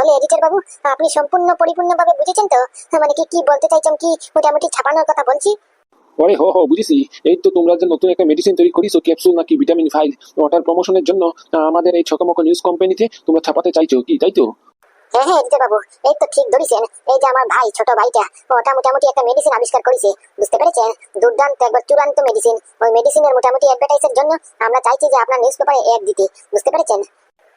তাহলে এডিটর বাবু আপনি সম্পূর্ণ পরিপূর্ণভাবে বুঝেছেন তো? মানে কি কি বলতে চাইছেন কি? মোটামুটি ছাপানোর কথা বলছি। আরে হো হো বুঝেছি। এই তো তোমরা যে নতুন একটা মেডিসিন তৈরি করিছো ক্যাপসুল নাকি ভিটামিন ফাইল ওটার প্রমোশনের জন্য আমাদের এই ছকমক নিউজ কোম্পানিতে তোমরা ছাপাতে চাইছো কি তাই তো? হ্যাঁ হ্যাঁ এডিটর বাবু এই তো ঠিক ধরেছেন। এই যে আমার ভাই ছোট ভাইটা ওটা মোটামুটি একটা মেডিসিন আবিষ্কার করেছে বুঝতে পেরেছেন? দুর্দান্ত একবার চূড়ান্ত মেডিসিন ওই মেডিসিনের মোটামুটি অ্যাডভার্টাইজের জন্য আমরা চাইছি যে আপনার নিউজ পেপারে অ্যাড দিতে বুঝতে পেরেছেন?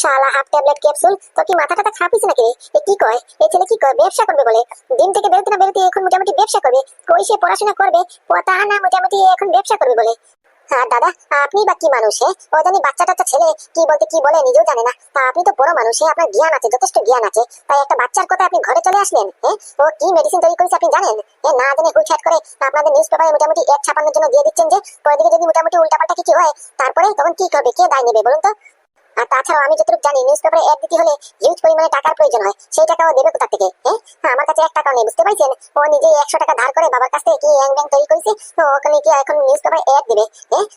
শালা হাফ ট্যাবলেট ক্যাপসুল তো কি মাথা টাথা খাপিস নাকি? এ কি কয়? এই ছেলে কি কয়? ব্যবসা করবে বলে। দিন থেকে বেরোতে না বেরোতে এখন মোটামুটি ব্যবসা করবে। কই সে পড়াশোনা করবে? তা না মোটামুটি এখন ব্যবসা করবে বলে। হ্যাঁ দাদা, আপনি বা কি মানুষ, হে? ও জানি বাচ্চা টাচ্চা ছেলে, কি বলতে কি বলে নিজেও জানে না। তা আপনি তো বড় মানুষ, হে? আপনার জ্ঞান আছে, যথেষ্ট জ্ঞান আছে। তাই একটা বাচ্চার কথা আপনি ঘরে চলে আসলেন হ্যাঁ ও কি মেডিসিন তৈরি করেছে আপনি জানেন? এ না জেনে হুইট করে আপনাদের নিউজ পেপারে মোটামুটি এক ছাপানোর জন্য দিয়ে দিচ্ছেন যে ওইদিকে যদি মোটামুটি উল্টাপাল্টা কিছু হয়, তারপরে তখন কি করবে? কে দায় নেবে বলুন তো? আর তাছাড়াও আমি যতটুকু জানি নিউজ পেপারে অ্যাড দিতে হলে হিউজ পরিমাণে টাকার প্রয়োজন হয় সেই টাকা ও দেবে কোথা থেকে হ্যাঁ আমার কাছে এক টাকা নেই বুঝতে পারছেন? ও নিজে একশো টাকা ধার করে বাবার কাছ থেকে কি ব্যাংক ব্যাংক তৈরি করেছে? তো ওখানে কি এখন নিউজ পেপারে অ্যাড দেবে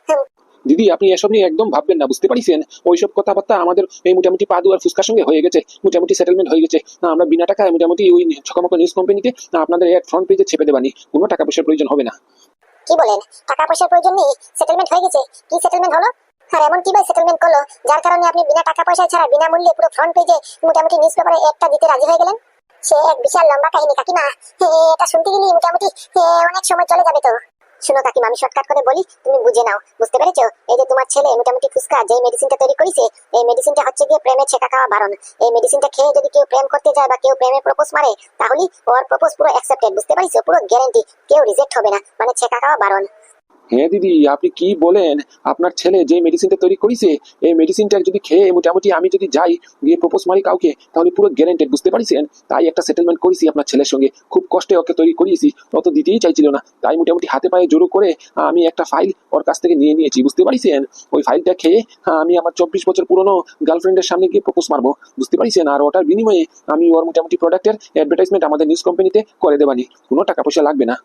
হ্যাঁ দিদি আপনি এসব নিয়ে একদম ভাববেন না বুঝতে পারিছেন? ওইসব কথাবার্তা আমাদের এই মোটামুটি পাদু আর ফুসকার সঙ্গে হয়ে গেছে মোটামুটি সেটেলমেন্ট হয়ে গেছে। না, আমরা বিনা টাকায় মোটামুটি ওই ছকমক নিউজ কোম্পানিতে আপনাদের এক ফ্রন্ট পেজে ছেপে দেবানি কোনো টাকা পয়সার প্রয়োজন হবে না। কি বলেন? টাকা পয়সার প্রয়োজন নেই সেটেলমেন্ট হয়ে গেছে? কি সেটেলমেন্ট হলো? আর এমন কীভাবে সেটেলমেন্ট করল যার কারণে আপনি বিনা টাকা পয়সা ছাড়া বিনামূল্যে পুরো ফ্রন্ট পেজে মোটামুটি নিউজ পেপারে একটা দিতে রাজি হয়ে গেলেন? সে এক বিশাল লম্বা কাহিনী, কাকিমা। এটা শুনতে গেলে মোটামুটি অনেক সময় চলে যাবে তো। শুনো কাকিমা, আমি শর্টকাট করে বলি, তুমি বুঝে নাও, বুঝতে পেরেছ? এই যে তোমার ছেলে মোটামুটি ফুসকা যে মেডিসিনটা তৈরি করেছে, এই মেডিসিনটা হচ্ছে গিয়ে প্রেমে ছেকা খাওয়া বারণ। এই মেডিসিনটা খেয়ে যদি কেউ প্রেম করতে যায় বা কেউ প্রেমে প্রপোজ মারে তাহলে ওর প্রপোজ পুরো অ্যাকসেপ্টেড বুঝতে পারিছো পুরো গ্যারান্টি কেউ রিজেক্ট হবে না মানে ছেকা খাওয়া বারণ। হ্যাঁ দিদি, আপনি কি বলেন? আপনার ছেলে যে মেডিসিনটা তৈরি করেছে, এই মেডিসিনটা যদি খেয়ে মোটামুটি আমি যদি যাই, গিয়ে প্রপোজ মারি কাউকে, তাহলে পুরো গ্যারেন্টেড বুঝতে পারছেন? তাই একটা সেটেলমেন্ট করেছি আপনার ছেলের সঙ্গে। খুব কষ্টে ওকে তৈরি করিয়েছি অত দিতেই চাইছিল না। তাই মোটামুটি হাতে পায়ে জোরো করে আমি একটা ফাইল ওর কাছ থেকে নিয়ে নিয়েছি, বুঝতে পারছেন? ওই ফাইলটা খেয়ে আমি আমার চব্বিশ বছর পুরনো গার্লফ্রেন্ডের সামনে গিয়ে প্রপোজ মারবো, বুঝতে পারছেন? আর ওটার বিনিময়ে আমি ওর মোটামুটি প্রোডাক্টের অ্যাডভার্টাইজমেন্ট আমাদের নিউজ কোম্পানিতে করে দেবানি কোনো টাকা পয়সা লাগবে না।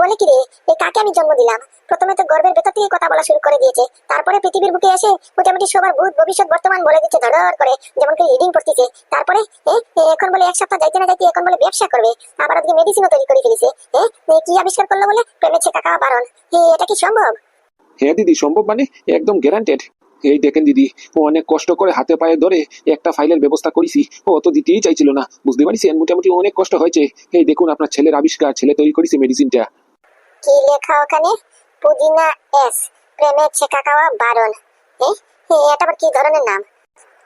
বলে কি রে? এই কাকে আমি জন্ম দিলাম? প্রথমে তো গর্বের ভেতর থেকে কথা বলা শুরু করে দিয়েছে। তারপরে পৃথিবীর বুকে এসে মোটামুটি সবার ভূত ভবিষ্যৎ বর্তমান বলে দিচ্ছে ধর করে, যেমন কি রিডিং পড়তেছে। তারপরে এখন বলে এক সপ্তাহ যাইতে না যাইতে এখন বলে ব্যবসা করবে। আবার ওদিকে মেডিসিনও তৈরি করে ফেলেছে। কি আবিষ্কার করল বলে? প্রেমে ছেকা খাওয়া বারণ। এটা কি সম্ভব? হ্যাঁ দিদি, সম্ভব মানে একদম গ্যারান্টেড এই দেখেন দিদি ও অনেক কষ্ট করে হাতে পায়ে ধরে একটা ফাইলের ব্যবস্থা করেছি। ও তো দিতেই চাইছিল না। বুঝতে পারছেন? মোটামুটি অনেক কষ্ট হয়েছে। এই দেখুন আপনার ছেলের আবিষ্কার ছেলে তৈরি করেছে মেডিসিনটা কি লেখা ওখানে? পুদিনা এস প্রেমে ছেকা খাওয়া বারণ। এ, এ, এটা আবার কি ধরনের নাম?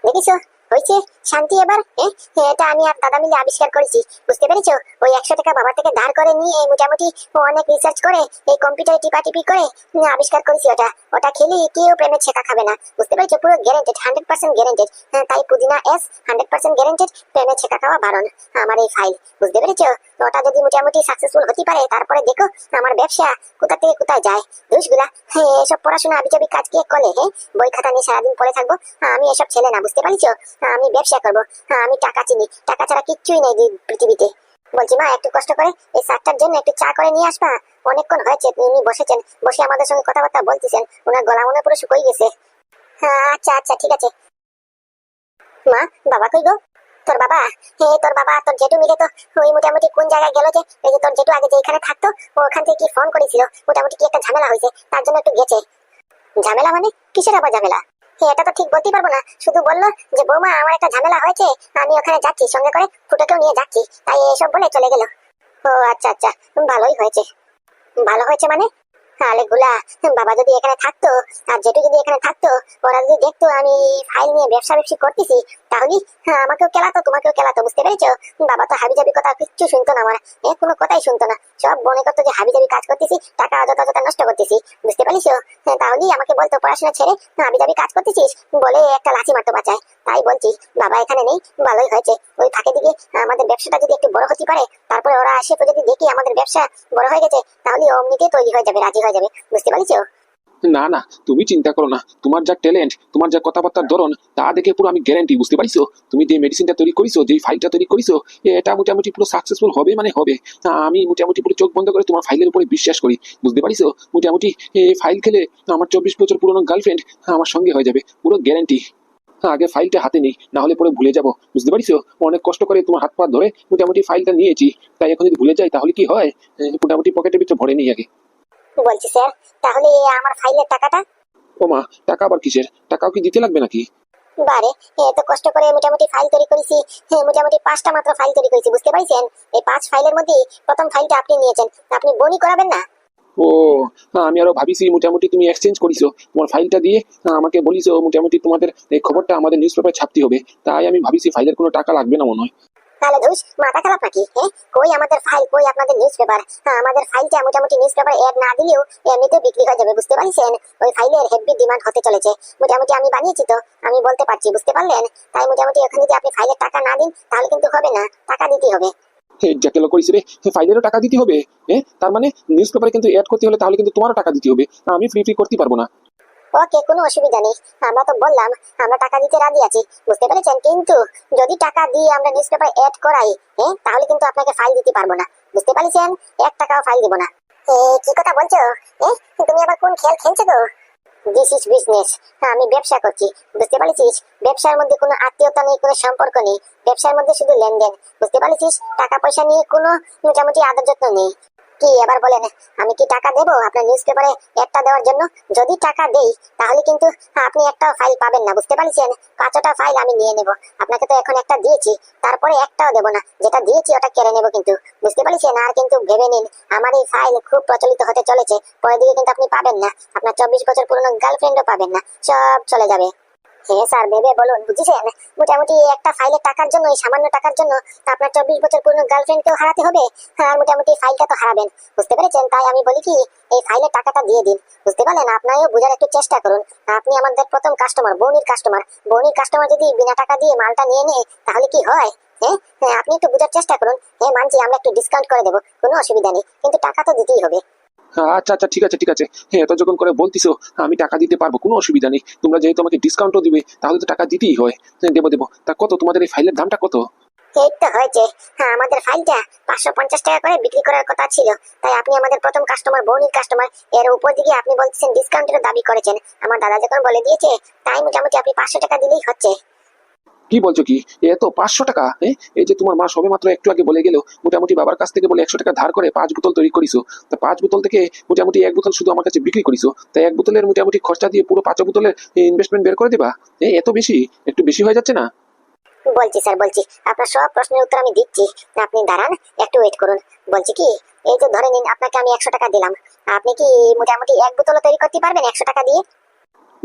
দেখিছো? হয়েছে? শান্তি এবার এ, এটা আমি আর দাদা মিলে আবিষ্কার করেছি। বুঝতে পেরেছ? ওই একশো টাকা বাবা থেকে ধার করে নিয়ে মোটামুটি অনেক রিসার্চ করে এই কম্পিউটারে টিপাটিপি করে আবিষ্কার করেছি ওটা। ওটা খেলে কেউ প্রেমে ছেকা খাবে না। বুঝতে পেরেছ? পুরো গ্যারেন্টেড হান্ড্রেড পার্সেন্ট গ্যারেন্টেড তাই পুদিনা এস হান্ড্রেড পার্সেন্ট গ্যারেন্টেড প্রেমে ছেকা খাওয়া বারণ। আমার এই ফাইল বুঝতে পেরেছ? ওটা যদি মোটামুটি সাকসেসফুল হতে পারে তারপরে দেখো আমার ব্যবসা কোথা থেকে কোথায় যায়। দুষগুলা? হ্যাঁ এসব পড়াশোনা আবিজাবি কাজ কে করে হ্যাঁ বই খাতা নিয়ে সারাদিন পড়ে থাকব? আমি এসব ছেলে না বুঝতে পারিছো? আমি ব্যবসা করব। আমি টাকা চিনি। টাকা ছাড়া কিচ্ছুই নেই পৃথিবীতে। বলছি, মা, একটু কষ্ট করে এই সাতটার জন্য একটু চা করে নিয়ে আসবা? অনেকক্ষণ হয়েছে, উনি বসেছেন। বসে আমাদের সঙ্গে কথাবার্তা বলতেছেন। ওনার গলা মনে পুরো শুকিয়ে গেছে। হ্যাঁ আচ্ছা আচ্ছা ঠিক আছে। মা, বাবা কই গো? তোর বাবা? হে, তোর বাবা, তোর জেঠু মিলে তো ওই মোটামুটি কোন জায়গায় গেল যে, এই যে তোর জেঠু আগে যে এখানে থাকতো ওখান থেকে কি ফোন করেছিল? মোটামুটি কি একটা ঝামেলা হয়েছে? তার জন্য একটু গেছে। ঝামেলা মানে? কিসের আবার ঝামেলা? এটা তো ঠিক বলতেই পারব না। শুধু বলল যে, বৌমা, আমার একটা ঝামেলা হয়েছে, আমি ওখানে যাচ্ছি, সঙ্গে করে ফুটোকেও নিয়ে যাচ্ছি। তাই এসব বলে চলে গেল। ও আচ্ছা আচ্ছা ভালোই হয়েছে। ভালো হয়েছে মানে? তাহলে গুলা, বাবা যদি এখানে থাকতো, আর জেঠু যদি এখানে থাকতো, ওরা যদি দেখতো আমি ফাইল নিয়ে ব্যবসা ব্যবসা করতেছি তাহলে? হ্যাঁ, আমাকেও তোমাকেও বুঝতে পেরেছ? বাবা তো হাবি জাবি কথা কিচ্ছু শুনতো না আমার। এ কোনো কথাই শুনতো না। সব মনে করতো যে হাবি জাবি কাজ করতেছি টাকা অযথা অযথা নষ্ট করতেছি। বুঝতে হ্যাঁ, তাহলেই আমাকে বলতো পড়াশোনা ছেড়ে হাবি জাবি কাজ করতেছিস? বলে একটা মারতো বাঁচায় তাই বলছি বাবা এখানে নেই ভালোই হয়েছে। ওই ফাঁকে দিকে আমাদের ব্যবসাটা যদি একটু বড় হতে পারে তারপরে ওরা আসে যদি দেখি আমাদের ব্যবসা বড় হয়ে গেছে তাহলে অমনিতে তৈরি হয়ে যাবে রাজি হয়ে যাবে। বুঝতে পারিস না না, তুমি চিন্তা করো না। তোমার যা ট্যালেন্ট তোমার যা কথাবার্তার ধরন, তা দেখে পুরো আমি গ্যারান্টি বুঝতে পারিছো? তুমি যে মেডিসিনটা তৈরি করিছো যে ফাইলটা তৈরি করিছো এটা মোটামুটি পুরো সাকসেসফুল হবে মানে হবে। আমি মোটামুটি পুরো চোখ বন্ধ করে তোমার ফাইলের উপরে বিশ্বাস করি, বুঝতে পারিছো? মোটামুটি এই ফাইল খেলে আমার চব্বিশ বছর পুরনো গার্লফ্রেন্ড আমার সঙ্গে হয়ে যাবে, পুরো গ্যারান্টি আগে ফাইলটা হাতে নেই, না হলে পরে ভুলে যাব, বুঝতে পারিছো? অনেক কষ্ট করে তোমার হাত পা ধরে মোটামুটি ফাইলটা নিয়েছি, তাই এখন যদি ভুলে যাই তাহলে কি হয়? মোটামুটি পকেটের ভিতরে ভরে নিই আগে। বলছি স্যার তাহলে আমার ফাইলের টাকাটা? ও মা টাকা আবার কিসের? টাকাও কি দিতে লাগবে নাকি? বারে এত কষ্ট করে মোটামুটি ফাইল তৈরি করেছি। হ্যাঁ, মোটামুটি পাঁচটা মাত্র ফাইল তৈরি করেছি বুঝতে পারছেন? এই পাঁচ ফাইলের মধ্যে প্রথম ফাইলটা আপনি নিয়েছেন। আপনি বনি করাবেন না? ও হ্যাঁ, আমি আরও ভাবিছি মোটামুটি তুমি এক্সচেঞ্জ করিছো। তোমার ফাইলটা দিয়ে আমাকে বলিছো মোটামুটি তোমাদের এই খবরটা আমাদের নিউজ পেপারে ছাপতে হবে। তাই আমি ভাবিছি ফাইলের কোনো টাকা লাগবে না মনে হয়। তাহলে ধুস, মাথা খারাপ নাকি? হ্যাঁ কই আমাদের ফাইল কই আপনাদের নিউজ পেপার হ্যাঁ আমাদের ফাইলটা মোটামুটি নিউজ পেপার এড না দিলেও এমনিতে বিক্রি হয়ে যাবে, বুঝতে পারছেন? ওই ফাইলের হেভি ডিমান্ড হতে চলেছে। মোটামুটি আমি বানিয়েছি তো, আমি বলতে পারছি, বুঝতে পারলেন? তাই মোটামুটি ওখানে যদি আপনি ফাইলের টাকা না দিন, তাহলে কিন্তু হবে না, টাকা দিতে হবে। যাকে করিস রে ফাইলেরও টাকা দিতে হবে? হ্যাঁ তার মানে নিউজ পেপারে কিন্তু অ্যাড করতে হলে তাহলে কিন্তু তোমারও টাকা দিতে হবে। আমি ফ্রি ফ্রি করতে পারব না। ওকে, কোনো অসুবিধা নেই। আমরা তো বললাম, আমরা টাকা দিতে রাজি আছি। বুঝতে পেরেছেন? কিন্তু যদি টাকা দিয়ে আমরা নিউজ পেপার এড করাই হ্যাঁ তাহলে কিন্তু আপনাকে ফাইল দিতে পারব না। বুঝতে পারছেন? এক টাকাও ফাইল দিব না। কি কথা বলছো? তুমি আবার কোন খেল খেলছো তো দিস ইজ বিজনেস আমি ব্যবসা করছি। বুঝতে পারছিস? ব্যবসার মধ্যে কোনো আত্মীয়তা নেই, কোনো সম্পর্ক নেই। ব্যবসার মধ্যে শুধু লেনদেন। বুঝতে পারছিস? টাকা পয়সা নিয়ে কোনো মোটামুটি আদর যত্ন নেই। কি, এবার বলেন, আমি কি টাকা দেবো? আপনার নিউজ পেপারে একটা দেওয়ার জন্য যদি টাকা দেই, তাহলে কিন্তু আপনি একটা ফাইল পাবেন না, বুঝতে পারছেন? পাঁচটা ফাইল আমি নিয়ে নেব। আপনাকে তো এখন একটা দিয়েছি, তারপরে একটাও দেবো না। যেটা দিয়েছি, ওটা কেড়ে নেব কিন্তু। বুঝতে পারছেন? আর কিন্তু ভেবে নিন, আমার এই ফাইল খুব প্রচলিত হতে চলেছে, পরের দিকে কিন্তু আপনি পাবেন না। আপনার চব্বিশ বছর পুরনো গার্লফ্রেন্ডও পাবেন না, সব চলে যাবে। হ্যাঁ স্যার, ভেবে বলুন, বুঝেছেন? মোটামুটি একটা ফাইলের টাকার জন্য, এই সামান্য টাকার জন্য আপনার চব্বিশ বছর পুরনো গার্লফ্রেন্ডকেও হারাতে হবে? আর মোটামুটি ফাইলটা তো হারাবেন। বুঝতে পেরেছেন? তাই আমি বলি কি, এই ফাইলের টাকাটা দিয়ে দিন। বুঝতে পারলেন? আপনারও বোঝার একটু চেষ্টা করুন। আপনি আমাদের প্রথম কাস্টমার বৌনির কাস্টমার বৌনির কাস্টমার যদি বিনা টাকা দিয়ে মালটা নিয়ে নেয়, তাহলে কি হয়? হ্যাঁ হ্যাঁ আপনি একটু বোঝার চেষ্টা করুন। হ্যাঁ মানছি, আমরা একটু ডিসকাউন্ট করে দেবো। কোনো অসুবিধা নেই। কিন্তু টাকা তো দিতেই হবে। আচ্ছা আচ্ছা ঠিক আছে ঠিক আছে। হ্যাঁ এত যখন করে বলতিছো আমি টাকা দিতে পারব কোনো অসুবিধা নেই। তোমরা যেহেতু আমাকে ডিসকাউন্টও দিবে তাহলে তো টাকা দিতেই হয়। হ্যাঁ, দেবো দেবো। তা কত? তোমাদের এই ফাইলের দামটা কত? এই তো হয়েছে। হ্যাঁ আমাদের ফাইলটা পাঁচশো পঞ্চাশ টাকা করে বিক্রি করার কথা ছিল। তাই আপনি আমাদের প্রথম কাস্টমার বৌনির কাস্টমার এর উপর দিকে আপনি বলছেন ডিসকাউন্টের দাবি করেছেন। আমার দাদা যখন বলে দিয়েছে তাই মোটামুটি আপনি পাঁচশো টাকা দিলেই হচ্ছে। কি বলছো কি? এত পাঁচশো টাকা এই যে তোমার মা সবে মাত্র একটু আগে বলে গেল, মোটামুটি বাবার কাছ থেকে বলে একশো টাকা ধার করে পাঁচ বোতল তৈরি করিছো। তা পাঁচ বোতল থেকে মোটামুটি এক বোতল শুধু আমার কাছে বিক্রি করিছো। তাই এক বোতলের মোটামুটি খরচা দিয়ে পুরো পাঁচ বোতলের ইনভেস্টমেন্ট বের করে দিবা? এত বেশি? একটু বেশি হয়ে যাচ্ছে না? বলছি স্যার, বলছি। আপনার সব প্রশ্নের উত্তর আমি দিচ্ছি। আপনি দাঁড়ান, একটু ওয়েট করুন। বলছি কি, এই যে ধরে নিন, আপনাকে আমি একশো টাকা দিলাম। আপনি কি মোটামুটি এক বোতল তৈরি করতে পারবেন একশো টাকা দিয়ে?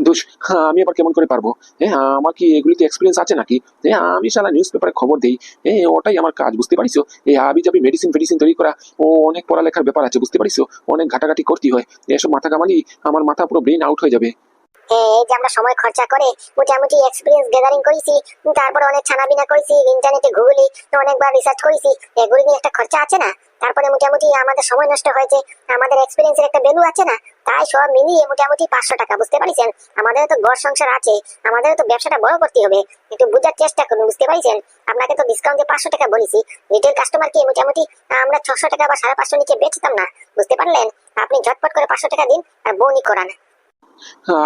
দোষ। হ্যাঁ আমি আবার কেমন করে পারব? হ্যাঁ আমার কি এগুলিতে এক্সপিরিয়েন্স আছে নাকি? হ্যাঁ আমি সারা নিউজ পেপারে খবর দিই। হ্যাঁ ওটাই আমার কাজ, বুঝতে পারিস? এই আবি যাবি মেডিসিন ফেডিসিন তৈরি করা, ও অনেক পড়ালেখার ব্যাপার আছে, বুঝতে পারিস? অনেক ঘাটাঘাটি করতে হয়। এসব মাথা কামালি, আমার মাথা পুরো ব্রেন আউট হয়ে যাবে। এই যে আমরা সময় খরচা করে মোটামুটি এক্সপিরিয়েন্স গ্যাদারিং করেছি, তারপরে অনেক ছানাবিনা করেছি, ইন্টারনেটে গুগলি অনেকবার রিসার্চ করেছি, এগুলি নিয়ে একটা খরচা আছে না? তারপরে মোটামুটি আমাদের সময় নষ্ট হয়েছে, আমাদের এক্সপিরিয়েন্সের একটা ভ্যালু আছে না? তাই সব মিলিয়ে মোটামুটি পাঁচশো টাকা, বুঝতে পারছেন? আমাদের তো ঘর সংসার আছে আমাদের তো ব্যবসাটা বড় করতে হবে। একটু বোঝার চেষ্টা করুন, বুঝতে পারছেন? আপনাকে তো ডিসকাউন্টে পাঁচশো টাকা বলেছি রিটেল কাস্টমারকে মোটামুটি আমরা ছশো টাকা বা সাড়ে পাঁচশো নিচে বেচতাম না, বুঝতে পারলেন? আপনি ঝটপট করে পাঁচশো টাকা দিন আর বউনি করান।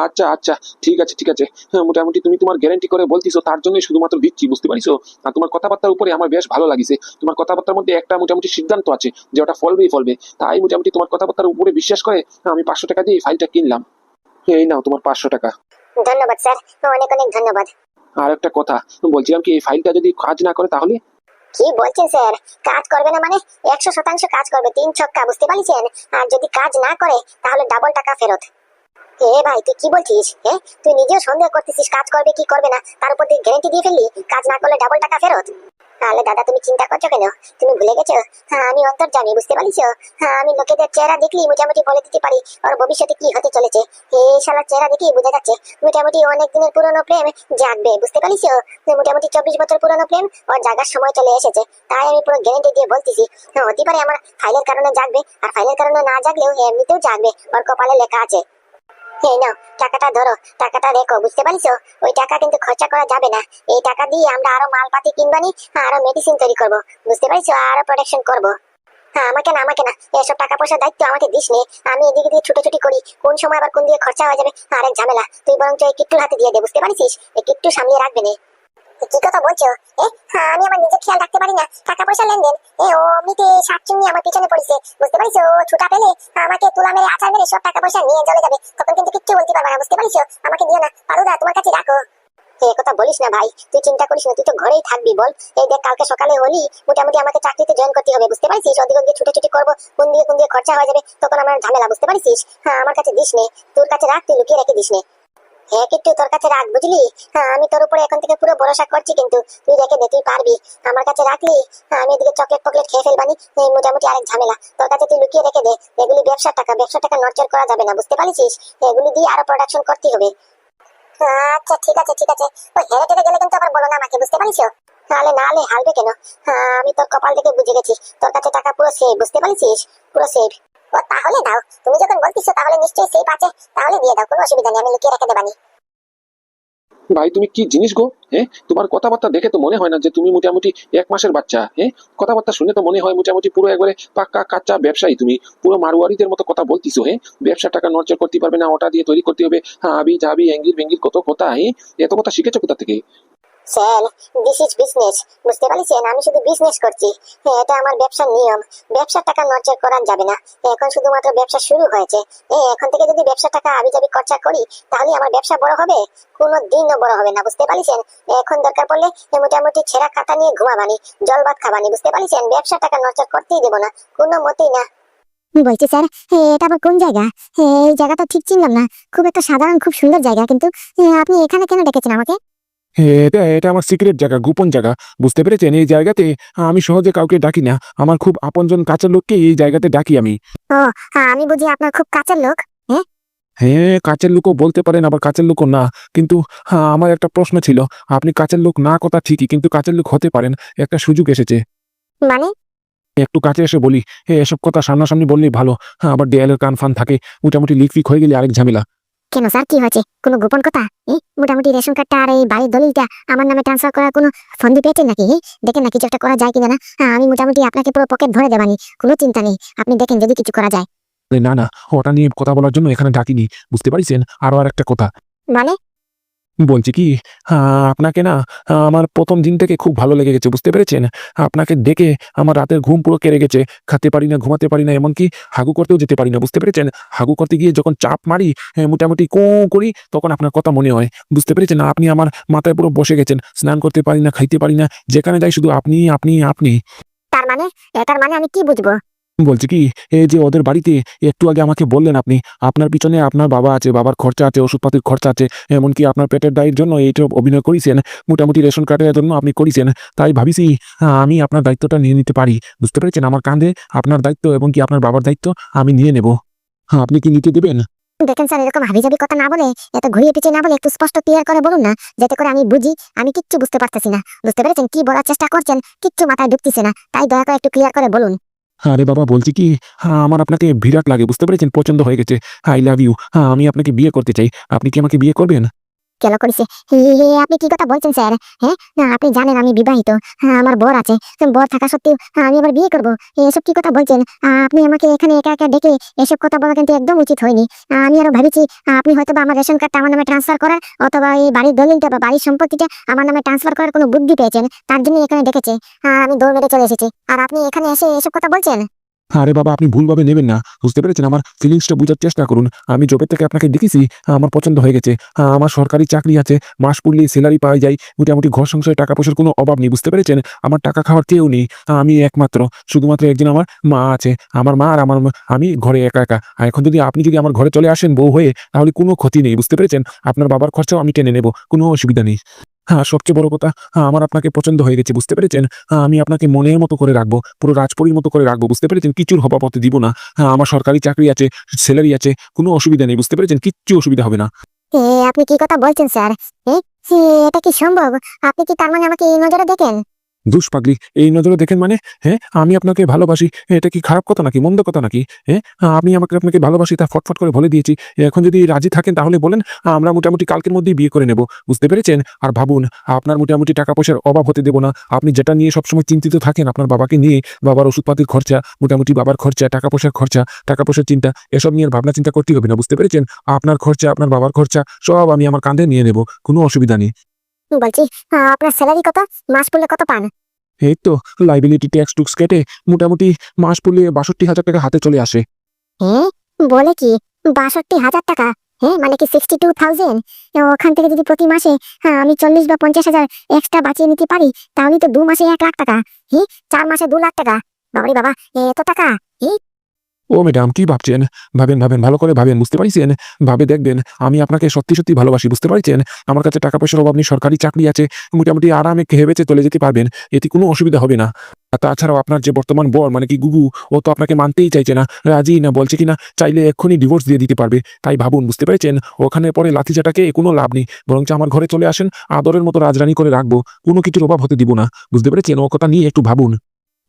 আচ্ছা আচ্ছা ঠিক আছে ঠিক আছে। হ্যাঁ মোটামুটি তুমি তোমার গ্যারান্টি করে বলতিছো তার জন্যই শুধুমাত্র দিচ্ছি বুঝতে পারিছো? আর তোমার কথাবার্তার উপরে আমার বেশ ভালো লাগিছে। তোমার কথাবার্তার মধ্যে একটা মোটামুটি সিদ্ধান্ত আছে যে ওটা ফলবেই ফলবে। তাই মোটামুটি তোমার কথাবার্তার উপরে বিশ্বাস করে আমি পাঁচশো টাকা দিয়ে ফাইলটা কিনলাম। এই নাও তোমার পাঁচশো টাকা। ধন্যবাদ স্যার। অনেক অনেক ধন্যবাদ। আর একটা কথা বলছিলাম কি এই ফাইলটা যদি কাজ না করে তাহলে? কি বলছেন স্যার? কাজ করবে না মানে একশো শতাংশ কাজ করবে তিন ছক্কা বুঝতে পারছেন? আর যদি কাজ না করে তাহলে ডাবল টাকা ফেরত। এ ভাই তুই কি বলছিস? হ্যাঁ তুই নিজেও সন্দেহ করতেছিস কাজ করবে কি করবে না? তার উপর তুই গ্যারেন্টি দিয়ে ফেললি কাজ না করলে ডাবল টাকা ফেরত? তাহলে দাদা তুমি চিন্তা করছ কেন? তুমি ভুলে গেছো? হ্যাঁ আমি অন্তর জানি বুঝতে পারিস? হ্যাঁ আমি লোকেদের চেহারা দেখলি মোটামুটি বলে দিতে পারি। ওর ভবিষ্যতে কি হতে চলেছে? এই শালার চেহারা দেখি বোঝা যাচ্ছে মোটামুটি অনেক দিনের পুরনো প্রেম জাগবে বুঝতে পারিস? মোটামুটি চব্বিশ বছর পুরনো প্রেম ওর জাগার সময় চলে এসেছে। তাই আমি পুরো গ্যারেন্টি দিয়ে বলতেছি হ্যাঁ, হতে পারে আমার ফাইলের কারণে জাগবে আর ফাইলের কারণে না জাগলেও এমনিতেও জাগবে। ওর কপালে লেখা আছে এই নাও, টাকাটা ধরো, টাকাটা রেখো, বুঝতে পারিস ওই টাকা কিন্তু খরচা করা যাবে না। এই টাকা দিয়ে আমরা আরও মালপাতি আরও মেডিসিন তৈরি করব, বুঝতে পারিস আরও করব। হ্যাঁ আমাকে না আমাকে না, এসব টাকা পয়সার দায়িত্ব আমাকে দিস নে। আমি এদিকে দিয়ে ছুটোছুটি করি, কোন সময় আবার কোন দিয়ে খরচা হয়ে যাবে আরেক ঝামেলা। তুই বরঞ্চ এই কিট্টুর হাতে দিয়ে দে, বুঝতে পারিস এই কিট্টু সামলিয়ে রাখবে নে। কি কথা বলছো? এ হ্যাঁ আমি আমার নিজের খেয়াল রাখতে পারি না। টাকা পয়সা লেনদেন। এ, ও এমনিতে সাতচুন্নি আমার পিছনে পড়েছে। বুঝতে পারিস ও ছুটা পেলে আমাকে তুলা মেরে আচার মেরে সব টাকা পয়সা নিয়ে চলে যাবে। তখন কিন্তু কিচ্ছু বলতে পারবে না, বুঝতে পারিস আমাকে দিও না। পারুদা, তোমার কাছে রাখো। কথা বলিস না ভাই। তুই চিন্তা করিস না, তুই তো ঘরেই থাকবি, বল। এই দেখ, কালকে সকালে হলি মোটামুটি আমাকে চাকরিতে জয়েন করতে হবে, বুঝতে পারিস ওদিকে ওদিকে ছুটে করব কোন দিকে কোন দিকে খরচা হয়ে যাবে, তখন আমার ঝামেলা, বুঝতে পারিস হ্যাঁ আমার কাছে দিস নে। তোর কাছে রাখ, তুই লুকিয়ে রেখে দিস নে। হ্যাঁ কিন্তু তোর কাছে রাখ বুঝলি? হ্যাঁ আমি তোর উপরে এখন থেকে পুরো ভরসা করছি কিন্তু। তুই পারবি। আমার কাছে রাখলি হ্যাঁ, আমি এদিকে চকলেট পকলেট খেয়ে ফেলবানি। মোটামুটি আরেক ঝামেলা। তোর কাছে তুই লুকিয়ে রেখে দে। এগুলি ব্যবসার টাকা। ব্যবসার টাকা করা যাবে না বুঝতে এগুলি দিয়ে আরও প্রোডাকশন করতে হবে। আচ্ছা ঠিক আছে ঠিক আছে। ওই হেরে টেরে গেলে কিন্তু আবার বলো না আমাকে বুঝতে নাহলে নাহলে হালবে কেন? হ্যাঁ আমি তোর কপাল থেকে বুঝে গেছি। তোর কাছে টাকা পুরো সেভ বুঝতে পারিস পুরো সেভ ও, তাহলে দাও। তুমি যখন বলতিছো, তাহলে নিশ্চয়ই সেভ আছে। তাহলে দিয়ে দাও, কোনো অসুবিধা নেই, আমি লুকিয়ে রেখে দেবানি। ভাই, তুমি কি জিনিস গো? হ্যাঁ তোমার কথাবার্তা দেখে তো মনে হয় না যে তুমি মোটামুটি এক মাসের বাচ্চা হ্যাঁ কথাবার্তা শুনে তো মনে হয় মোটামুটি পুরো একবারে পাক্কা কাঁচা ব্যবসায়ী তুমি। পুরো মারোয়ারিদের মতো কথা বলতিছো হ্যাঁ ব্যবসা টাকা নড়চড় করতে পারবে না, ওটা দিয়ে তৈরি করতে হবে। হ্যাঁ আবি যাবি অ্যাঙ্গির ভেঙ্গির কত কথা হ্যাঁ এত কথা শিখেছো কোথা থেকে? স্যার দিস ইজ বিজনেস বুঝতে পারছেন? আমি শুধু বিজনেস করছি। হ্যাঁ, এটা আমার ব্যবসার নিয়ম। ব্যবসার টাকা নজর করা যাবে না। এখন শুধুমাত্র ব্যবসা শুরু হয়েছে। এখন থেকে যদি ব্যবসা টাকা আবি যাবি খরচা করি তাহলে আমার ব্যবসা বড় হবে? কোনো দিনও বড় হবে না বুঝতে পারছেন? এখন দরকার পড়লে মোটামুটি ছেঁড়া কাটা নিয়ে ঘুমাবানি জল ভাত খাবানি বুঝতে পারছেন? ব্যবসা টাকা নজর করতেই দেবো না কোনো মতেই না। বলছি স্যার? এটা আবার কোন জায়গা? এই জায়গাটা ঠিক চিনলাম না। খুব একটা সাধারণ খুব সুন্দর জায়গা কিন্তু আপনি এখানে কেন ডেকেছেন আমাকে? এটা এটা আমার সিক্রেট জায়গা গোপন জায়গা। বুঝতে পেরেছেন? এই জায়গাতে আমি সহজে কাউকে ডাকি না। আমার খুব আপনজন কাছের লোককে এই জায়গাতে ডাকি আমি। হ্যাঁ আমি বুঝি আপনার খুব কাছের লোক। হ্যাঁ? কাছের লোকও বলতে পারেন আবার কাছের লোকও না। কিন্তু হ্যাঁ আমার একটা প্রশ্ন ছিল। আপনি কাছের লোক না কথা ঠিকই কিন্তু কাছের লোক হতে পারেন। একটা সুযোগ এসেছে। মানে? একটু কাছে এসে বলি। এ, এসব কথা সামনাসামনি বললেই ভালো। হ্যাঁ আবার দেয়ালের কান ফান থাকে। মোটামুটি লিক ফিক হয়ে গেলে আরেক ঝামেলা। কেন স্যার? কি হয়েছে? কোনো গোপন কথা? এই মোটামুটি রেশন কার্ডটা আর এই বাড়ির দলিলটা আমার নামে ট্রান্সফার করার কোনো ফন্দি পেয়েছেন নাকি? দেখেন না কিছু একটা করা যায় কিনা না? হ্যাঁ, আমি মোটামুটি আপনাকে পুরো পকেট ভরে দেবানি কোনো চিন্তা নেই। আপনি দেখেন যদি কিছু করা যায়। না না ওটা নিয়ে কথা বলার জন্য এখানে ডাকিনি। বুঝতে পারিছেন? আরও আর একটা কথা। মানে? বলছি কি আপনাকে না আমার প্রথম দিন থেকে খুব ভালো লেগে গেছে, বুঝতে পেরেছেন? আপনাকে দেখে আমার রাতের ঘুম পুরো কেড়ে গেছে, খেতে পারি না, ঘুমাতে পারি না, এমনকি হাগু করতেও যেতে পারি না, বুঝতে পেরেছেন? হাগু করতে গিয়ে যখন চাপ মারি মোটামুটি কো করি, তখন আপনার কথা মনে হয়, বুঝতে পেরেছেন? আপনি আমার মাথায় পুরো বসে গেছেন, স্নান করতে পারি না, খাইতে পারি না, যেখানে যাই শুধু আপনি আপনি আপনি। তার মানে এটার মানে আমি কি বুঝব? বলছি কি এই যে ওদের বাড়িতে একটু আগে আমাকে বললেন আপনি, আপনার পিছনে আপনার বাবা আছে, বাবার খরচা আছে, ওষুধপাতির খরচা আছে, এমনকি আপনার পেটের দায়ের জন্য এইটা অভিনয় করেছেন, মোটামুটি রেশন কার্ডের জন্য আপনি করেছেন, তাই ভাবিছি আমি আপনার দায়িত্বটা নিয়ে নিতে পারি, বুঝতে পেরেছেন আমার কাঁধে? আপনার দায়িত্ব এবং কি আপনার বাবার দায়িত্ব আমি নিয়ে নেব। হ্যাঁ আপনি কি নিতে দেবেন? দেখেন স্যার, এরকম হাবিজাবি কথা না বলে, এত ঘুরিয়ে পিছিয়ে না বলে একটু স্পষ্ট ক্লিয়ার করে বলুন না, যাতে করে আমি বুঝি, আমি কিচ্ছু বুঝতে পারতেছি না, বুঝতে পেরেছেন? কি বলার চেষ্টা করছেন? কিচ্ছু মাথায় ঢুকতেছে না, তাই দয়া করে একটু ক্লিয়ার করে বলুন। আরে বাবা, বলছি কি? হ্যাঁ আমার আপনাকে বিরাট লাগে, বুঝতে পেরেছেন? পছন্দ হয়ে গেছে। আই লাভ ইউ হ্যাঁ আমি আপনাকে বিয়ে করতে চাই। আপনি কি আমাকে বিয়ে করবেন? কেন করেছে? আপনি কি কথা বলছেন স্যার। হ্যাঁ? না আপনি জানেন আমি বিবাহিত। হ্যাঁ, আমার বর আছে। বর থাকা সত্ত্বেও হ্যাঁ, আমি আবার বিয়ে করব। এসব কি কথা বলছেন? আপনি আমাকে এখানে একা একা ডেকে এসব কথা বলা কিন্তু একদম উচিত হয়নি। আমি আরও ভাবছি আপনি হয়তো আমার রেশন কার্ডটা আমার নামে ট্রান্সফার করার অথবা এই বাড়ির দলিলটা বা বাড়ির সম্পত্তিটা আমার নামে ট্রান্সফার করার কোনো বুদ্ধি পেয়েছেন? তার জন্য এখানে ডেকেছে। আমি দৌড় মেরে চলে এসেছি। আর আপনি এখানে এসে এসব কথা বলছেন? আরে বাবা, আপনি ভুলভাবে নেবেন না। বুঝতে পেরেছেন? আমার ফিলিংসটা বোঝার চেষ্টা করুন। আমি জবের থেকে আপনাকে দেখেছি, আমার পছন্দ হয়ে গেছে। আমার সরকারি চাকরি আছে, মাস পড়লেই স্যালারি পাওয়া যায়, মোটামুটি ঘর সংসারে টাকা পয়সার কোনো অভাব নেই, বুঝতে পেরেছেন? আমার টাকা খাওয়ার কেউ নেই আমি একমাত্র। শুধুমাত্র একজন আমার মা আছে, আমার মা আর আমার আমি ঘরে একা একা। আর এখন যদি আপনি যদি আমার ঘরে চলে আসেন বউ হয়ে, তাহলে কোনো ক্ষতি নেই, বুঝতে পেরেছেন? আপনার বাবার খরচাও আমি টেনে নেব, কোনো অসুবিধা নেই। হ্যাঁ সবচেয়ে বড় কথা হ্যাঁ, আমার আপনাকে পছন্দ হয়ে গেছে বুঝতে পেরেছেন? হ্যাঁ, আমি আপনাকে মনের মতো করে রাখব পুরো রাজপরীর মতো করে রাখব বুঝতে পেরেছেন? কিছুর হবা পথে দিব না। হ্যাঁ আমার সরকারি চাকরি আছে স্যালারি আছে কোনো অসুবিধা নেই বুঝতে পেরেছেন? কিচ্ছু অসুবিধা হবে না। আপনি কি কথা বলছেন স্যার? এটা কি সম্ভব? আপনি কি তার মানে আমাকে এই নজরে দেখেন? দুষ্পাগলি, এই নজরে দেখেন মানে? হ্যাঁ আমি আপনাকে ভালোবাসি। এটা কি খারাপ কথা নাকি? মন্দ কথা নাকি? হ্যাঁ আমি আমাকে আপনাকে ভালোবাসি, তা ফটফট করে বলে দিয়েছি। এখন যদি রাজি থাকেন তাহলে বলেন, আমরা মোটামুটি কালকের মধ্যেই বিয়ে করে নেব। বুঝতে পেরেছেন? আর ভাবুন, আপনার মোটামুটি টাকা পয়সার অভাব হতে দেবো না। আপনি যেটা নিয়ে সবসময় চিন্তিত থাকেন আপনার বাবাকে নিয়ে, বাবার ওষুধপাতির খরচা, মোটামুটি বাবার খরচা টাকা পয়সার খরচা টাকা পয়সার চিন্তা, এসব নিয়ে ভাবনা চিন্তা করতেই হবে না। বুঝতে পেরেছেন? আপনার খরচা, আপনার বাবার খরচা, সব আমি আমার কাঁধে নিয়ে নেব। কোনো অসুবিধা নেই। বলছি আপনার স্যালারি কত? মাস পড়লে কত পান? এই তো লাইবিলিটি ট্যাক্স টুক্স কেটে মোটামুটি মাস পড়লে বাষট্টি হাজার টাকা হাতে চলে আসে। হ্যাঁ বলে কি? বাষট্টি হাজার টাকা? হ্যাঁ মানে কি সিক্সটি টু থাউজেন্ড ওখান থেকে যদি প্রতি মাসে হ্যাঁ, আমি চল্লিশ বা পঞ্চাশ হাজার এক্সট্রা বাঁচিয়ে নিতে পারি তাহলে তো দু মাসে এক লাখ টাকা। হ্যাঁ চার মাসে দু লাখ টাকা? বাবারে বাবা এত টাকা? ও ম্যাডাম, কি ভাবছেন? ভাবেন ভাবেন, ভালো করে ভাবেন, বুঝতে পারছেন? ভাবে দেখবেন, আমি আপনাকে সত্যি সত্যি ভালোবাসি, বুঝতে পারছেন? আমার কাছে টাকা পয়সার অভাব নেই, সরকারি চাকরি আছে, মোটামুটি আরামে খেয়ে বেঁচে চলে যেতে পারবেন, এতে কোনো অসুবিধা হবে না। তাছাড়াও আপনার যে বর্তমান বর মানে কি গুগু, ও তো আপনাকে মানতেই চাইছে না, রাজি না, বলছে কি না চাইলে এক্ষুনি ডিভোর্স দিয়ে দিতে পারবে। তাই ভাবুন, বুঝতে পেরেছেন? ওখানে পরে লাঠিচাটাকে কোনো লাভ নেই, বরঞ্চ আমার ঘরে চলে আসেন, আদরের মতো রাজরানি করে রাখব, কোনো কিছুর অভাব হতে দিব না, বুঝতে পেরেছেন? ও কথা নিয়ে একটু ভাবুন।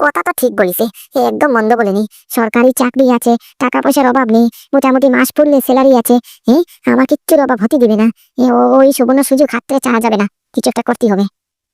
কথা তো ঠিক বলিছে এ একদম মন্দ বলেনি। সরকারি চাকরি আছে টাকা পয়সার অভাব নেই, মোটামুটি মাস পড়লে স্যালারি আছে। হ্যাঁ আমার কিচ্ছুর অভাব, হতে দিবে না। ওই সুবর্ণ সুযোগ হাত চাওয়া যাবে না। কিছু একটা করতে হবে।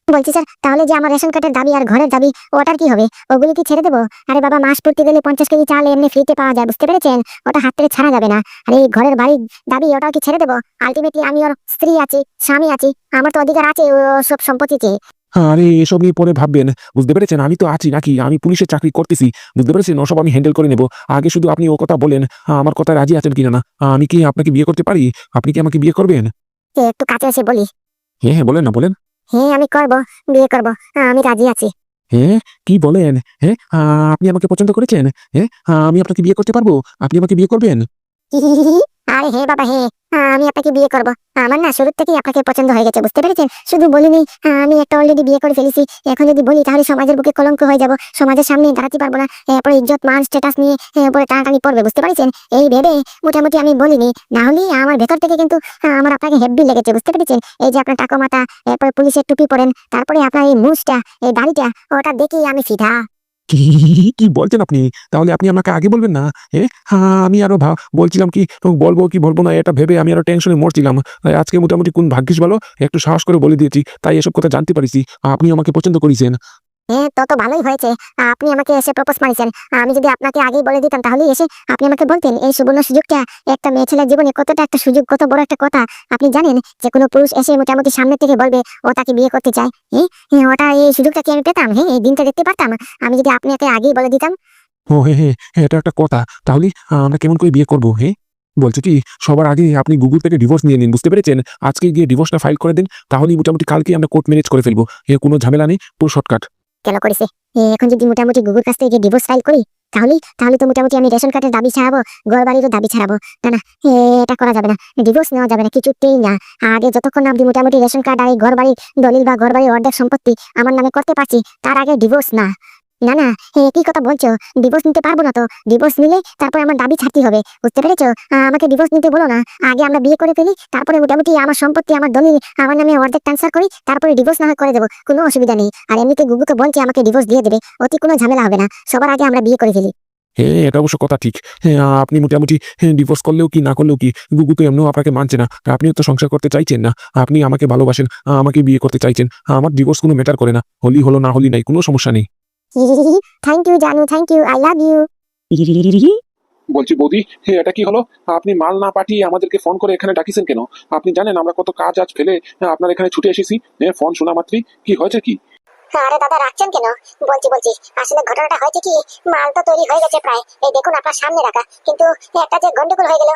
বলছি, স্যার, তাহলে যে আমার রেশন কার্ডের দাবি আর ঘরের দাবি, ওটার কি হবে? ওগুলি কি ছেড়ে দেবো? আরে বাবা, মাস পড়তে গেলে পঞ্চাশ কেজি চাল এমনি ফ্রিতে পাওয়া যায়, বুঝতে পেরেছেন? ওটা হাত থেকে ছাড়া যাবে না। আর এই ঘরের বাড়ির দাবি, ওটাও কি ছেড়ে দেবো? আলটিমেটলি আমি ওর স্ত্রী আছি, স্বামী আছি। আমার তো অধিকার আছে ও সব সম্পত্তিতে। আরে এসব নিয়ে পরে ভাববেন। বুঝতে পেরেছেন? আমি তো আছি নাকি? আমি পুলিশের চাকরি করতেছি। বুঝতে পেরেছেন? ওসব আমি হ্যান্ডেল করে নেব। আগে শুধু আপনি ও কথা বলেন। আমার কথা রাজি আছেন কিনা না? আমি কি আপনাকে বিয়ে করতে পারি? আপনি কি আমাকে বিয়ে করবেন? একটু কাছে এসে বলি। হ্যাঁ হ্যাঁ বলেন না বলেন। হ্যাঁ আমি করব। বিয়ে করব। আমি রাজি আছি। হ্যাঁ কি বলেন? হ্যাঁ আপনি আমাকে পছন্দ করেছেন? হ্যাঁ আমি আপনাকে বিয়ে করতে পারব? আপনি আমাকে বিয়ে করবেন? আরে হে বাবা হে, আমি আপনাকে বিয়ে করব। আমার না শুরু থেকেই আপনাকে পছন্দ হয়ে গেছে, বুঝতে পেরেছেন? শুধু বলিনি আমি একটা অলরেডি বিয়ে করে ফেলেছি। এখন যদি বলি, তাহলে সমাজের বুকে কলঙ্ক হয়ে যাব। সমাজের সামনে দাঁড়াতে পারব না। এরপরে ইজ্জত, মান স্ট্যাটাস নিয়ে, এরপরে টানাটানি পড়বে, বুঝতে পারছেন? এই ভেবে মোটামুটি আমি বলিনি না হলে আমার ভেতর থেকে কিন্তু, আমার আপনাকে হেভি লেগেছে, বুঝতে পেরেছেন? এই যে আপনার টাকা মাথা, এরপরে পুলিশের টুপি পরেন, তারপরে আপনার এই মুছটা এই দাড়িটা, ওটা দেখেই আমি ফিধা কি? কি বলছেন আপনি? তাহলে আপনি আমাকে আগে বলবেন না? হ্যাঁ হ্যাঁ আমি আরও ভা বলছিলাম কি বলব কি বলব না, এটা ভেবে আমি আরও টেনশনে মরছিলাম। আজকে মোটামুটি কোন ভাগ্যিস ভালো একটু সাহস করে বলে দিয়েছি। তাই এসব কথা জানতে পারিছি। আপনি আমাকে পছন্দ করেছেন। হ্যাঁ তত ভালোই হয়েছে। আপনি আমাকে এসে প্রপোজ মারিছেন। আমি যদি আপনাকে আগেই বলে দিতাম তাহলে এসে আপনি আমাকে বলতেন, এই সুবর্ণ সুযোগটা, একটা মেয়ে ছেলের জীবনে কতটা একটা সুযোগ, কত বড় একটা কথা। আপনি জানেন, যে কোনো পুরুষ এসে মোটামুটি সামনে থেকে বলবে, ও তাকে বিয়ে করতে চায়। হ্যাঁ ওটা এই সুযোগটা কি আমি পেতাম? হ্যাঁ এই দিনটা দেখতে পারতাম? আমি যদি আপনাকে আগেই বলে দিতাম? ও, হে হে এটা একটা কথা। তাহলে আমরা কেমন করে বিয়ে করব হ্যাঁ বলছে কি, সবার আগে আপনি গুগল থেকে ডিভোর্স নিয়ে নিন, বুঝতে পেরেছেন? আজকে গিয়ে ডিভোর্সটা ফাইল করে দিন, তাহলেই মোটামুটি কালকে আমরা কোর্ট ম্যানেজ করে ফেলব। এ, কোনো ঝামেলা নেই, পুরো শর্টকাট কেন করেছে? এখন যদি মোটামুটি গুগুর কাছ থেকে ডিভোর্স ফাইল করি তাহলে তাহলে তো মোটামুটি আমি রেশন কার্ডের দাবি ছাড়াবো ঘর বাড়িরও দাবি ছাড়াবো। না না এটা করা যাবে না। ডিভোর্স নেওয়া যাবে না, কিছুতেই না। আগে যতক্ষণ আপনি মোটামুটি রেশন কার্ড আর এই ঘর বাড়ির দলিল বা ঘর বাড়ির অর্ধেক সম্পত্তি আমার নামে করতে পারছি, তার আগে ডিভোর্স না। না না কি কথা বলছো? ডিভোর্স নিতে পারব না তো। ডিভোর্স নিলে তারপরে আমার দাবি ছাড়তে হবে, বুঝতে পেরেছ? আমাকে ডিভোর্স নিতে বলো না। আগে আমরা বিয়ে করে ফেলি, তারপরে মোটামুটি আমার সম্পত্তি, আমার দলিল আমার নামে অর্ধেক ট্রান্সফার করি, তারপরে ডিভোর্স না হয় করে দেবো, কোনো অসুবিধা নেই। আর এমনিতে গুগুকে বলছে, আমাকে ডিভোর্স দিয়ে দেবে, অতি কোনো ঝামেলা হবে না, সবার আগে আমরা বিয়ে করে ফেলি। হ্যাঁ এটা অবশ্য কথা ঠিক। হ্যাঁ আপনি মোটামুটি ডিভোর্স করলেও কি, না করলেও কি গুগু তো এমনিও আপনাকে মানছে না। আপনিও তো সংসার করতে চাইছেন না। আপনি আমাকে ভালোবাসেন আমাকে বিয়ে করতে চাইছেন, আমার ডিভোর্স কোনো ম্যাটার করে না। হলি হলো না হলি নাই, কোনো সমস্যা নেই। Thank you Janu thank you I love you বলছি বৌদি হে এটা কি হলো? আপনি মাল না পাঠিয়ে আমাদেরকে ফোন করে এখানে ডাকিছেন কেন? আপনি জানেন আমরা কত কাজ আজ ফেলে হ্যাঁ, আপনার এখানে ছুটে এসেছি। ফোন শোনা মাত্রই। কি হয়েছে কি? আরে দাদা রাখছেন কেন? বলছি বলছি। আসলে ঘটনাটা হয়েছে কি মাল তো তৈরি হয়ে গেছে প্রায়। এই দেখুন আপনার সামনে রাখা। কিন্তু একটা যে গন্ডগোল হয়ে গেল।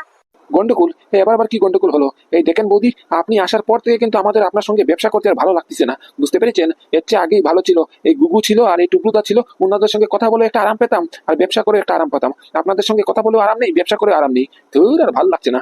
গন্ডগোল? এবার আবার কি গন্ডগোল হলো? এই দেখেন বৌদি, আপনি আসার পর থেকে কিন্তু আমাদের আপনার সঙ্গে ব্যবসা করতে আর ভালো লাগতেছে না। বুঝতে পেরেছেন? এর চেয়ে আগেই ভালো ছিল। এই গুগু ছিল আর এই টুকরুদা ছিল ওনাদের সঙ্গে কথা বলে একটা আরাম পেতাম আর ব্যবসা করে একটা আরাম পেতাম। আপনাদের সঙ্গে কথা বলেও আরাম নেই, ব্যবসা করে আরাম নেই। ধুর, আর ভালো লাগছে না।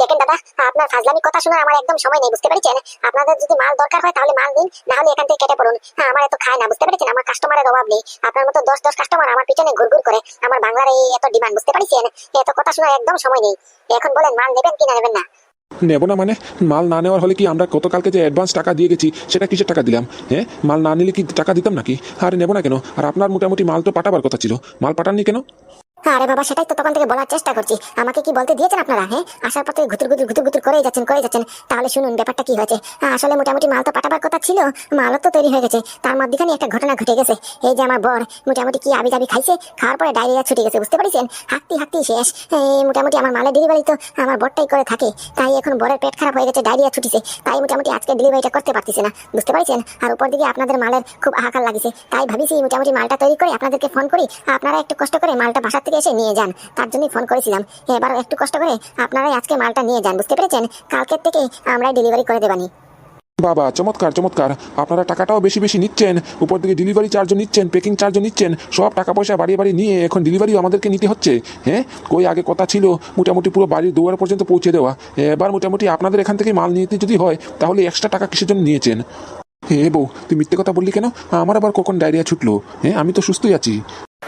দেখেন দাদা আপনার ফাজলামি কথা আমার একদম সময় নেই, বুঝতে পেরেছেন? আপনাদের যদি মাল দরকার হয় তাহলে মাল দিন না হলে এখান থেকে কেটে পড়ুন। হ্যাঁ আমার এত খায় না, বুঝতে পেরেছেন? আমার কাস্টমারের অভাব নেই। আপনার মতো দশ দশ কাস্টমার আমার পিছনে ঘুরঘুর করে, আমার বাংলার এই এত ডিমান্ড বুঝতে পারছেন? এত কথা শোনার একদম সময় নেই। এখন বলেন, মাল নেবেন কিনা নেবেন না? নেব না মানে? মাল না নেওয়ার হলে কি আমরা গতকালকে যে অ্যাডভান্স টাকা দিয়ে গেছি, সেটা কিসের টাকা দিলাম? হ্যাঁ? মাল না নিলে কি টাকা দিতাম নাকি? আর, নেব না কেন? আর আপনার মোটামুটি মাল তো পাঠাবার কথা ছিল। মাল পাঠাননি কেন? আরে বাবা সেটাই তো তখন থেকে বলার চেষ্টা করছি। আমাকে কি বলতে দিয়েছেন আপনারা হ্যাঁ? আসার পর থেকে ঘুতুর ঘুতুর ঘুতুর ঘুতুর করেই যাচ্ছেন করেই যাচ্ছেন। তাহলে শুনুন ব্যাপারটা কি হয়েছে? হ্যাঁ, আসলে মোটামুটি মাল তো পাঠাবার কথা ছিল মালও তো তৈরি হয়ে গেছে। তার মধ্যখানে একটা ঘটনা ঘটে গেছে। এই যে আমার বর মোটামুটি কি আবি জাবি খাইছে খাওয়ার পরে ডায়রিয়া ছুটে গেছে বুঝতে পারছেন? হাঁকতি হাঁকতি শেষ। মোটামুটি আমার মালের ডেলিভারি তো আমার বরটাই করে থাকে। তাই এখন বরের পেট খারাপ হয়ে গেছে ডায়রিয়া ছুটিছে। তাই মোটামুটি আজকে ডেলিভারিটা করতে পারতেছে না বুঝতে পারছেন? আর উপর দিকে আপনাদের মালের খুব হাহাকার লাগিছে। তাই ভাবিছি মোটামুটি মালটা তৈরি করে আপনাদেরকে ফোন করি। আপনারা একটু কষ্ট করে মালটা বাসার থেকে এসে নিয়ে যান। তার জন্যই ফোন করেছিলাম। এবার একটু কষ্ট করে আপনারাই আজকে মালটা নিয়ে যান, বুঝতে পেরেছেন? কালকের থেকে আমরাই ডেলিভারি করে দেবানি বাবা, চমৎকার চমৎকার। আপনারা টাকাটাও বেশি বেশি নিচ্ছেন। উপর থেকে ডেলিভারি চার্জও নিচ্ছেন পেকিং চার্জও নিচ্ছেন। সব টাকা পয়সা বাড়িয়ে বাড়িয়ে নিয়ে এখন ডেলিভারিও আমাদেরকে নিতে হচ্ছে। হ্যাঁ? কই আগে কথা ছিল, মোটামুটি পুরো বাড়ির দুয়ার পর্যন্ত পৌঁছে দেওয়া। এবার মোটামুটি আপনাদের এখান থেকে মাল নিতে যদি হয়, তাহলে এক্সট্রা টাকা কিসের জন্য নিয়েছেন? হে বউ, তুই মিথ্যে কথা বললি কেন? আমার আবার কখন ডায়রিয়া ছুটলো? হ্যাঁ আমি তো সুস্থই আছি।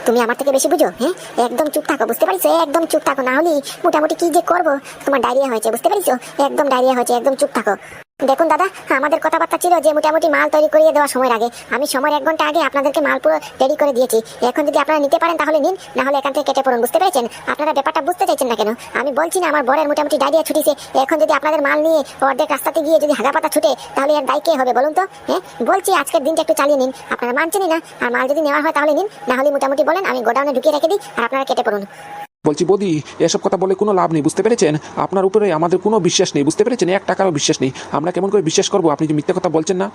তুমি আমার থেকে বেশি বুঝো হ্যাঁ? একদম চুপ থাকো, বুঝতে পারছ একদম চুপ থাকো, না হলে মোটামুটি কি যে করব? তোমার ডায়রিয়া হয়েছে, বুঝতে পারছ একদম ডায়রিয়া হয়েছে, একদম চুপ থাকো। দেখুন দাদা, আমাদের কথাবার্তা ছিল যে মোটামুটি মাল তৈরি করিয়ে দেওয়ার সময় আগে। আমি সময়ের এক ঘণ্টা আগে আপনাদেরকে মাল পুরো রেডি করে দিয়েছি। এখন যদি আপনারা নিতে পারেন তাহলে নিন, না হলে এখান থেকে কেটে পড়ুন। বুঝতে পেরেছেন? আপনারা ব্যাপারটা বুঝতে চাইছেন না কেন? আমি বলছি না, আমার বরের মোটামুটি ডায়রিয়া ছুটিছে। এখন যদি আপনাদের মাল নিয়ে অর্ধেক রাস্তাতে গিয়ে যদি হাগা পাতা ছুটে, তাহলে এর দায় কে হবে বলুন তো? হ্যাঁ? বলছি আজকের দিনটা একটু চালিয়ে নিন। আপনারা মানছেনই না। আর মাল যদি নেওয়া হয় তাহলে নিন। না হলে মোটামুটি বলেন, আমি গোডাউনে ঢুকিয়ে রেখে দিই আর আপনারা কেটে পড়ুন। বলছি, বদি, এসব কথা বলে কোনো লাভ নেই, বুঝতে পেরেছেন? আপনার উপরে আমাদের কোনো বিশ্বাস নেই, বুঝতে পেরেছেন? এক টাকারও বিশ্বাস নেই। আমরা কেমন করে বিশ্বাস করব? আপনি যে মিথ্যে কথা বলছেন না।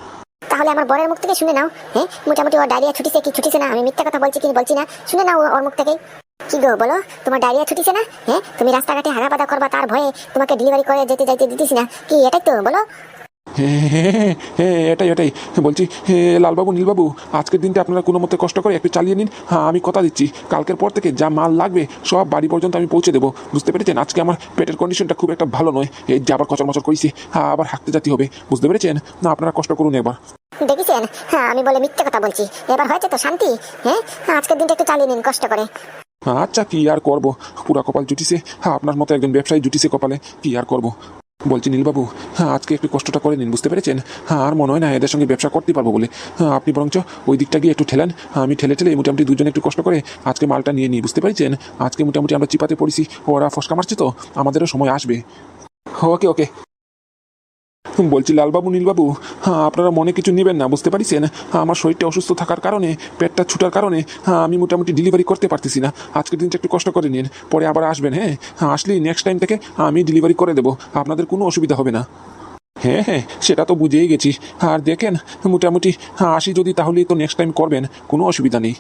তাহলে আমার বরের মুখ থেকে শুনে নাও হ্যাঁ? মোটামুটি ওর ডায়রিয়া ছুটিছে কি ছুটিছে না? আমি মিথ্যা কথা বলছি কি বলছি না? শুনে নাও ওর মুখ থেকে। কি গো, বলো? তোমার ডায়রিয়া ছুটিছে না? হ্যাঁ? তুমি রাস্তাঘাটে হাগা পাতা করবা, তার ভয়ে তোমাকে ডেলিভারি করে যেতে যাইতে দিতেছি না? কি, এটাই তো, বলো? হ্যাঁ হ্যাঁ হ্যাঁ এটাই এটাই। বলছি লালবাবু নীলবাবু আজকের দিনটা আপনারা কোনো মতে কষ্ট করে একটু চালিয়ে নিন। হ্যাঁ আমি কথা দিচ্ছি। কালকের পর থেকে যা মাল লাগবে সব বাড়ি পর্যন্ত আমি পৌঁছে দেবো। বুঝতে পেরেছেন? আজকে আমার পেটের কন্ডিশনটা খুব একটা ভালো নয়। এই যে আবার কচর মচর করেছি হ্যাঁ আবার হাঁকতে যেতে হবে। বুঝতে পেরেছেন? না আপনারা কষ্ট করুন একবার দেখেছেন? হ্যাঁ আমি বলে মিথ্যে কথা বলছি। এবার হয়েছে তো শান্তি? হ্যাঁ আজকের দিনটা একটু চালিয়ে নিন কষ্ট করে। আচ্ছা কি আর করব? পুরা কপাল জুটিছে। হ্যাঁ আপনার মতো একজন ব্যবসায়ী জুটিছে কপালে। কি আর করব? বলছি নীলবাবু হ্যাঁ আজকে একটু কষ্টটা করে নিন বুঝতে পেরেছেন? হ্যাঁ আর মনে হয় না এদের সঙ্গে ব্যবসা করতে পারব বলে। হ্যাঁ আপনি বরঞ্চ ওই দিকটা গিয়ে একটু ঠেলেন। হ্যাঁ, আমি ঠেলে ঠেলে মোটামুটি দুজনে একটু কষ্ট করে আজকে মালটা নিয়ে নিই বুঝতে পেরেছেন? আজকে মোটামুটি আমরা চিপাতে পড়েছি ওরা ফসকা মারছে তো আমাদেরও সময় আসবে। ওকে ওকে। বলছি লালবাবু, নীলবাবু হ্যাঁ আপনারা মনে কিছু নেবেন না, বুঝতে পারছেন? আমার শরীরটা অসুস্থ থাকার কারণে, পেটটা ছুটার কারণে হ্যাঁ আমি মোটামুটি ডেলিভারি করতে পারতেছি না। আজকের দিনটা একটু কষ্ট করে নিন, পরে আবার আসবেন হ্যাঁ? হ্যাঁ আসলেই নেক্সট টাইম থেকে আমি ডেলিভারি করে দেবো, আপনাদের কোনো অসুবিধা হবে না। হ্যাঁ হ্যাঁ সেটা তো বুঝেই গেছি। আর দেখেন, মোটামুটি হ্যাঁ আসি যদি তাহলেই তো নেক্সট টাইম করবেন, কোনো অসুবিধা নেই।